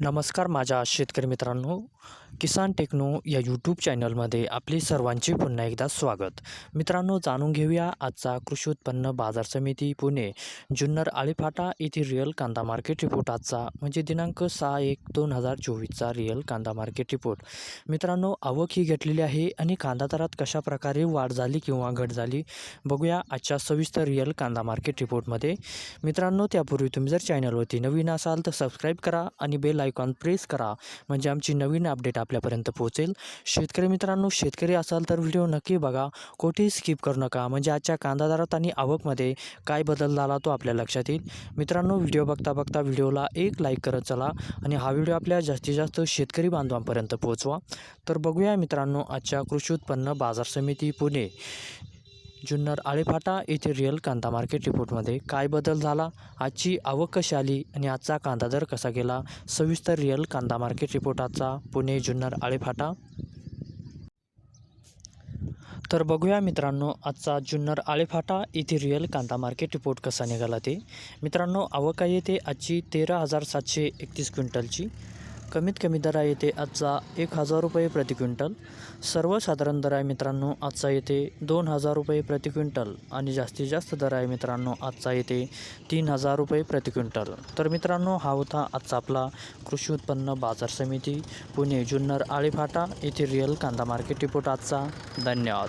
नमस्कार माझ्या शेतकरी मित्रांनो. किसान टेक्नो या यूट्यूब चॅनलमध्ये आपले सर्वांचे पुन्हा एकदा स्वागत. मित्रांनो जाणून घेऊया आजचा कृषी उत्पन्न बाजार समिती पुणे जुन्नर आळीफाटा येथील रिअल कांदा मार्केट रिपोर्ट आजचा म्हणजे दिनांक सहा एक दोन हजार चोवीसचा रिअल कांदा मार्केट रिपोर्ट मित्रांनो आवक ही घेतलेली आहे आणि कांदा दरात कशा प्रकारे वाढ झाली किंवा घट झाली बघूया आजच्या सविस्तर रिअल कांदा मार्केट रिपोर्टमध्ये मित्रांनो त्यापूर्वी तुम्ही जर चॅनलवरती नवीन असाल तर सबस्क्राईब करा आणि बेल आयकॉन प्रेस करा म्हणजे आमची नवीन अपडेट आपल्यापर्यंत पोहोचेल. शेतकरी मित्रांनो शेतकरी असाल तर व्हिडिओ नक्की बघा. कोठेही स्किप करू नका. म्हणजे आजच्या कांदा दरात आणि आवकमध्ये काय बदल झाला तो आपल्या लक्षात येईल. मित्रांनो व्हिडिओ बघता बघता व्हिडिओला एक लाईक करत चला आणि हा व्हिडिओ आपल्या जास्तीत जास्त शेतकरी बांधवांपर्यंत पोहोचवा. तर बघूया मित्रांनो आजच्या कृषी उत्पन्न बाजार समिती पुणे. जुन्नर आळेफाटा येथे रिअल कांदा मार्केट रिपोर्टमध्ये काय बदल झाला? आजची आवक कशी आली आणि आजचा कांदा दर कसा गेला? सविस्तर रिअल कांदा मार्केट रिपोर्ट आजचा पुणे जुन्नर आळेफाटा. तर बघूया मित्रांनो आजचा जुन्नर आळेफाटा येथे रिअल कांदा मार्केट रिपोर्ट कसा निघाला ते. मित्रांनो आवक आहे येते आजची तेरा हजार सातशे एकतीस क्विंटलची. कमीत कमी दर येते आजचा एक हजार रुपये प्रति क्विंटल. सर्वसाधारण दर आहे मित्रांनो आजचा येते दोन हजार रुपये प्रति क्विंटल. आणि जास्तीत जास्त दर आहे मित्रांनो आजचा येते तीन हजार रुपये प्रति क्विंटल. तर मित्रांनो हा होता आजचा आपला कृषी उत्पन्न बाजार समिती पुणे जुन्नर आळेफाटा येथे रिअल कांदा मार्केट रिपोर्ट आजचा. धन्यवाद.